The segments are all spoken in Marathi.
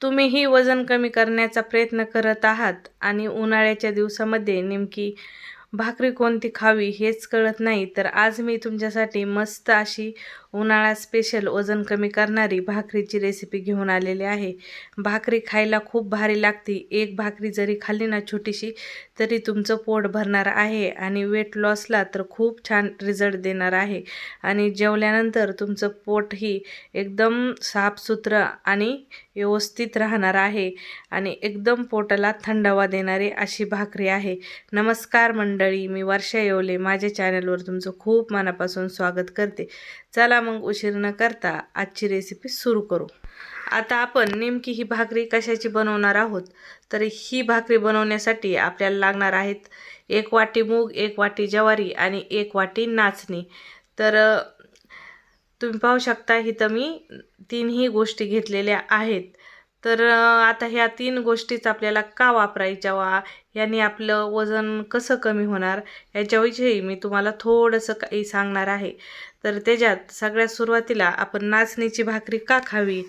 तुम्हीही वजन कमी करण्याचा प्रयत्न करत आहात आणि उन्हाळ्याच्या दिवसामध्ये नेमकी भाकरी कोणती खावी हेच कळत नाही तर आज मी तुमच्यासाठी मस्त अशी उन्हाळा स्पेशल वजन कमी करणारी भाकरीची रेसिपी घेऊन आलेली आहे. भाकरी खायला खूप भारी लागते. एक भाकरी जरी खाल्ली ना छोटीशी तरी तुमचं पोट भरणार आहे आणि वेट लॉसला तर खूप छान रिझल्ट देणार आहे. आणि जेवल्यानंतर तुमचं पोटही एकदम साफसुथरं आणि व्यवस्थित राहणार आहे आणि एकदम पोटाला थंडावा देणारी अशी भाकरी आहे. नमस्कार मंडळी मी वर्षा येवले. माझ्या चॅनलवर तुमचं खूप मनापासून स्वागत करते. चला मग उशीर न करता आजची रेसिपी सुरू करू. आता आपण नेमकी ही भाकरी कशाची बनवणार आहोत? तर ही भाकरी बनवण्यासाठी आपल्याला लागणार आहेत एक वाटी मूग एक वाटी ज्वारी आणि एक वाटी नाचणी. तर तुम्ही पाहू शकता इथं मी तीनही गोष्टी घेतलेल्या आहेत. तर आता ह्या तीन गोष्टीच आपल्याला का वापरायच्या वा? याने आपलं वजन कसं कमी होणार? याच्याविषयी मी तुम्हाला थोडंसं काही सांगणार आहे. तर त्याच्यात सगळ्यात सुरुवातीला आपण नाचणीची भाकरी का खावी?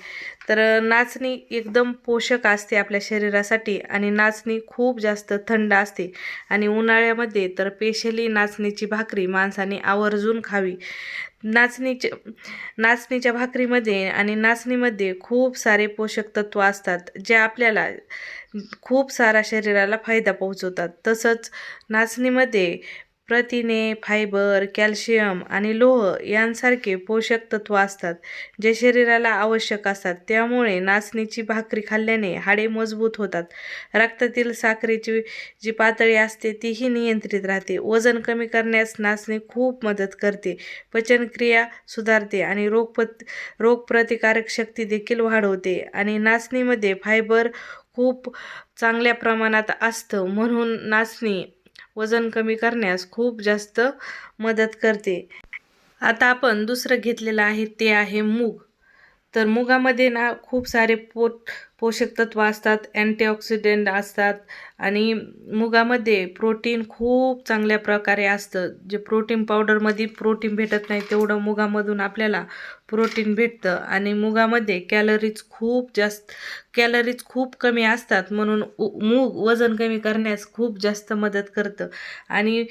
तर नाचणी एकदम पोषक असते आपल्या शरीरासाठी आणि नाचणी खूप जास्त थंड असते. आणि उन्हाळ्यामध्ये तर पेशली नाचणीची भाकरी माणसाने आवर्जून खावी. नाचणीचे नाचणीच्या भाकरीमध्ये आणि नाचणीमध्ये खूप सारे पोषक तत्व असतात जे आपल्याला खूप सारा शरीराला फायदा पोहोचवतात. तसंच नाचणीमध्ये प्रथिने फायबर कॅल्शियम आणि लोह यांसारखे पोषक तत्व असतात जे शरीराला आवश्यक असतात. त्यामुळे नाचणीची भाकरी खाल्ल्याने हाडे मजबूत होतात. रक्तातील साखरेची जी पातळी असते तीही नियंत्रित राहते. वजन कमी करण्यास नाचणी खूप मदत करते. पचनक्रिया सुधारते आणि रोगपत रोगप्रतिकारक शक्ती देखील वाढवते आणि नाचणीमध्ये फायबर खूप चांगल्या प्रमाणात असतं. म्हणून नाचणी वजन कमी करण्यास खूप जास्त मदत करते. आता आपण दुसरं घेतलेलं आहे ते आहे मूग. तर मुगामध्ये ना खूप सारे पोट पोषक तत्व असतात अँटीऑक्सिडेंट असतात आणि मुगामध्ये प्रोटीन खूप चांगल्या प्रकारे असतं. जे प्रोटीन पावडरमध्ये प्रोटीन भेटत नाही तेवढं मुगामधून आपल्याला प्रोटीन भेटतं. आणि मुगामध्ये कॅलरीज खूप जास्त कॅलरीज खूप कमी असतात म्हणून मूग वजन कमी करण्यास खूप जास्त मदत करतं. आणि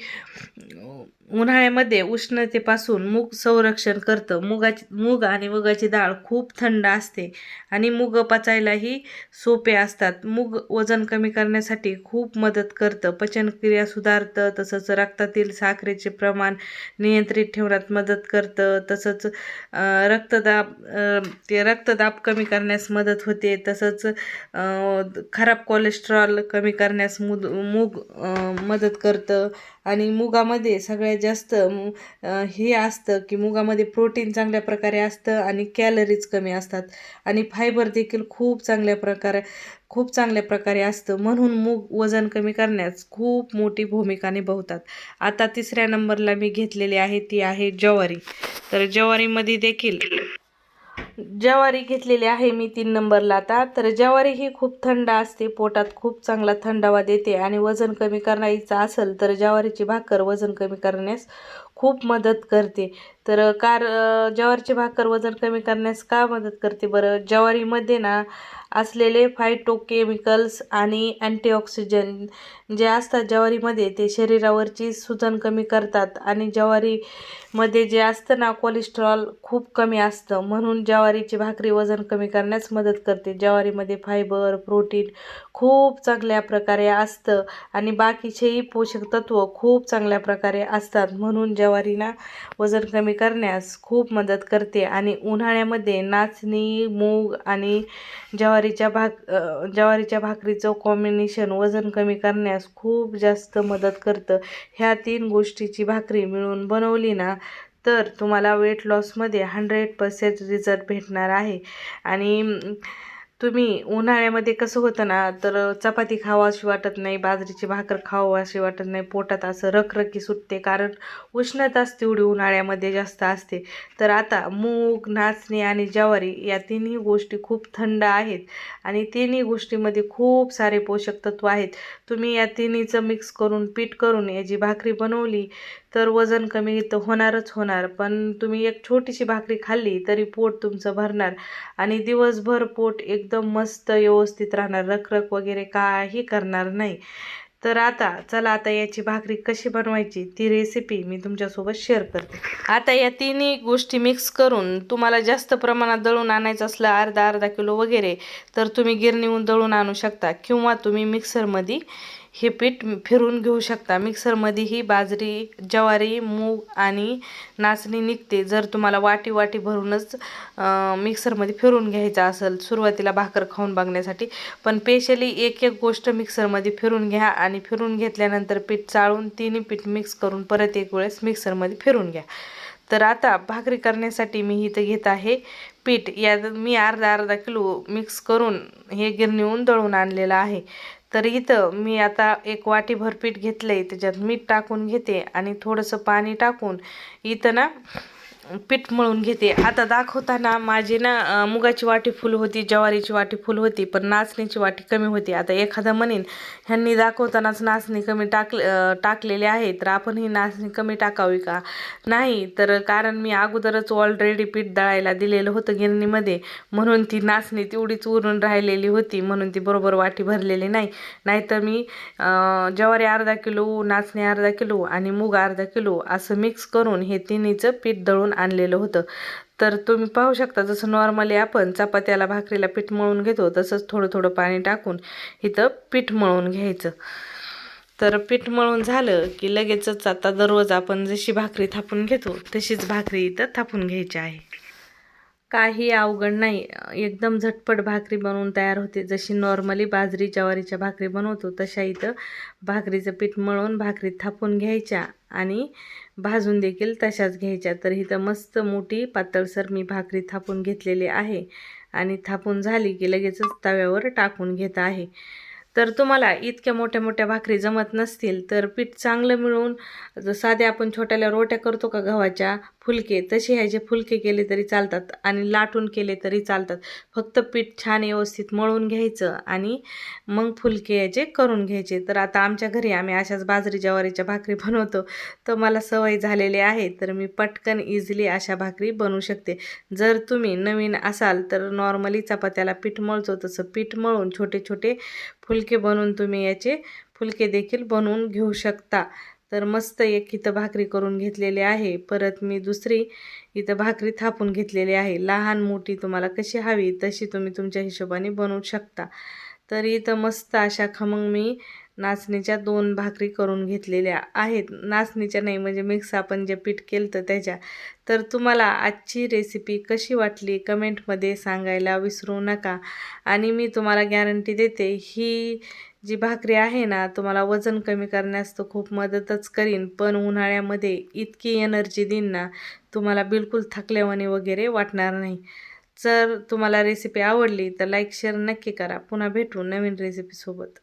उन्हाळ्यामध्ये उष्णतेपासून मूग संरक्षण करतं. मुगाची मूग आणि मुगाची डाळ खूप थंड असते आणि मूग पचायलाही सोपे असतात. मूग वजन कमी करण्यासाठी खूप मदत करतं. पचनक्रिया सुधारतं तसंच रक्तातील साखरेचे प्रमाण नियंत्रित ठेवण्यात मदत करतं. तसंच रक्तदाब ते रक्तदाब कमी करण्यास मदत होते. तसंच खराब कोलेस्ट्रॉल कमी करण्यास मुद मूग मदत करतं. आणि मुगामध्ये सगळ्यात जास्त हे असतं की मुगामध्ये प्रोटीन चांगल्या प्रकारे असतं आणि कॅलरीज कमी असतात. आणि फायबर देखील खूप चांगल्या प्रकारे खूप चांगल्या प्रकारे असतं. म्हणून मूग वजन कमी करण्यास खूप मोठी भूमिका निभावतात. आता तिसऱ्या नंबरला मी घेतलेली आहे ती आहे ज्वारी. तर ज्वारीमध्ये देखील ज्वारी घेतलेली आहे मी तीन नंबरला आता. तर ज्वारी ही खूप थंड असते पोटात खूप चांगला थंडावा देते आणि वजन कमी करायचं असेल तर ज्वारीची भाकर वजन कमी करण्यास खूप मदत करते. तर कार ज्वारीची भाकर वजन कमी करण्यास का मदत करते? बरं ज्वारीमध्ये ना असलेले फायटोकेमिकल्स आणि अँटीऑक्सिजन जे असतात ज्वारीमध्ये ते शरीरावरची सुजन कमी करतात आणि ज्वारीमध्ये जे असतं ना कोलेस्ट्रॉल खूप कमी असतं. म्हणून ज्वारीची भाकरी वजन कमी करण्यास मदत करते. ज्वारीमध्ये फायबर प्रोटीन खूप चांगल्या प्रकारे असतं आणि बाकीचेही पोषक तत्त्व खूप चांगल्या प्रकारे असतात. म्हणून ज्वारीना वजन कमी करण्यास खूप मदत करते आणि उन्हाळ्यामध्ये नाचणी मूग आणि ज्वारीच्या भाक ज्वारीच्या भाकरीचं कॉम्बिनेशन वजन कमी करण्यास खूप जास्त मदत करतं. ह्या तीन गोष्टीची भाकरी मिळून बनवली ना तर तुम्हाला वेट लॉसमध्ये हंड्रेड पर्सेंट रिझल्ट भेटणार आहे. आणि तुम्ही उन्हाळ्यामध्ये कसं होतं ना तर चपाती खावं अशी वाटत नाही बाजरीची भाकर खावं अशी वाटत नाही पोटात असं रखरखी सुटते. कारण उष्णताच तेवढी उन्हाळ्यामध्ये जास्त असते. तर आता मूग नाचणी आणि ज्वारी या तिन्ही गोष्टी खूप थंड आहेत आणि तिन्ही गोष्टीमध्ये खूप सारे पोषक तत्व आहेत. तुम्ही या तिन्हीचं मिक्स करून पीठ करून याची भाकरी बनवली तर वजन कमी तर होणारच होणार पण तुम्ही एक छोटीशी भाकरी खाल्ली तरी पोट तुमचं भरणार आणि दिवसभर पोट एकदम मस्त व्यवस्थित राहणार रखरख वगैरे काही करणार नाही. तर आता चला आता याची भाकरी कशी बनवायची ती रेसिपी मी तुमच्यासोबत शेअर करते. आता या तिन्ही गोष्टी मिक्स करून तुम्हाला जास्त प्रमाणात दळून आणायचं असलं अर्धा अर्धा किलो वगैरे तर तुम्ही गिरणीहून दळून आणू शकता किंवा तुम्ही मिक्सरमध्ये हे पीठ फिरून घेऊ शकता. मिक्सरमध्ये ही बाजरी ज्वारी मूग आणि नाचणी निघते. जर तुम्हाला वाटी वाटी भरूनच मिक्सरमध्ये फिरून घ्यायचं असेल सुरुवातीला भाकर खाऊन बघण्यासाठी. पण स्पेशली एक एक गोष्ट मिक्सरमध्ये फिरून घ्या आणि फिरून घेतल्यानंतर पीठ चाळून तिन्ही पीठ मिक्स करून परत एक वेळेस मिक्सरमध्ये फिरून घ्या. तर आता भाकरी करण्यासाठी मी इथं घेत आहे पीठ. या मी अर्धा अर्धा किलो मिक्स करून हे गिरणीहून दळून आणलेलं आहे. तर इथं मी आता एक वाटी भरपीठ घेतलं आहे त्याच्यात मीठ टाकून घेते आणि थोडंसं पाणी टाकून इथं ना पीठ मळून घेते. आता दाखवताना माझी ना मुगाची वाटी फुल होती ज्वारीची वाटी फुल होती पण नाचणीची वाटी कमी होती. आता एखादा म्हणेन ह्यांनी दाखवतानाच नाचणी कमी टाक टाकलेली आहे तर आपण ही नाचणी कमी टाकावी का? नाही तर कारण मी अगोदरच ऑलरेडी पीठ दळायला दिलेलं होतं गिरणीमध्ये. म्हणून ती नाचणी तेवढीच उरून राहिलेली होती म्हणून ती बरोबर वाटी भरलेली नाही. नाहीतर मी ज्वारी अर्धा किलो नाचणी अर्धा किलो आणि मूग अर्धा किलो असं मिक्स करून हे तिन्हीचं पीठ दळून आणलेलं होतं. तर तुम्ही पाहू शकता जसं नॉर्मली आपण चपात्याला भाकरीला पीठ मळून घेतो तसंच थोडं थोडं पाणी टाकून इथं पीठ मळून घ्यायचं. तर पीठ मळून झालं की लगेचच आता दररोज आपण जशी भाकरी थापून घेतो तशीच भाकरी इथं थापून घ्यायची आहे. काही अवघड नाही. एकदम झटपट भाकरी बनवून तयार होते. जशी नॉर्मली बाजरी ज्वारीच्या भाकरी बनवतो तशा इथं भाकरीचं पीठ मळून भाकरी थापून घ्यायच्या आणि भाजून देखील तशाच घ्यायच्या. तर इथं मस्त मोठी पातळसर मी भाकरी थापून घेतलेली आहे. आणि थापून झाली की लगेचच तव्यावर टाकून घेत आहे. तर तुम्हाला इतक्या मोठ्या मोठ्या भाकरी जमत नसतील तर पीठ चांगलं मिळून साध्या आपण छोट्याल्या रोट्या करतो का गव्हाच्या फुलके तसे ह्याचे फुलके केले तरी चालतात आणि लाटून केले तरी चालतात. फक्त पीठ छान व्यवस्थित मळून घ्यायचं आणि मग फुलके याचे करून घ्यायचे. तर आता आमच्या घरी आम्ही अशाच बाजरी ज्वारीच्या भाकरी बनवतो. तर मला सवय झालेली आहे तर मी पटकन इझिली अशा भाकरी बनवू शकते. जर तुम्ही नवीन असाल तर नॉर्मली चपात्याला पीठ मळतो. तसं पीठ मळून छोटे छोटे फुलके बनवून तुम्ही याचे फुलके देखील बनवून घेऊ शकता. तर मस्त एक इथं भाकरी करून घेतलेली आहे. परत मी दुसरी इथं भाकरी थापून घेतलेली आहे. लहान मोठी तुम्हाला कशी हवी तशी तुम्ही तुमच्या हिशोबाने बनवू शकता. तर इथं मस्त अशा खमंग मी नाचणीच्या दोन भाकरी करून घेतलेल्या आहेत. नाचणीच्या नाही म्हणजे मिक्स आपण जे पीठ केलं तर त्याच्या. तर तुम्हाला आजची रेसिपी कशी वाटली कमेंटमध्ये सांगायला विसरू नका. आणि मी तुम्हाला गॅरंटी देते ही जी भाकरी आहे ना तुम्हाला वजन कमी करण्यास तर खूप मदतच करीन पण उन्हाळ्यामध्ये इतकी एनर्जी देईन ना तुम्हाला बिलकुल थकल्यावानी वगैरे वाटणार नाही. जर तुम्हाला रेसिपी आवडली तर लाईक शेअर नक्की करा. पुन्हा भेटू नवीन रेसिपीसोबत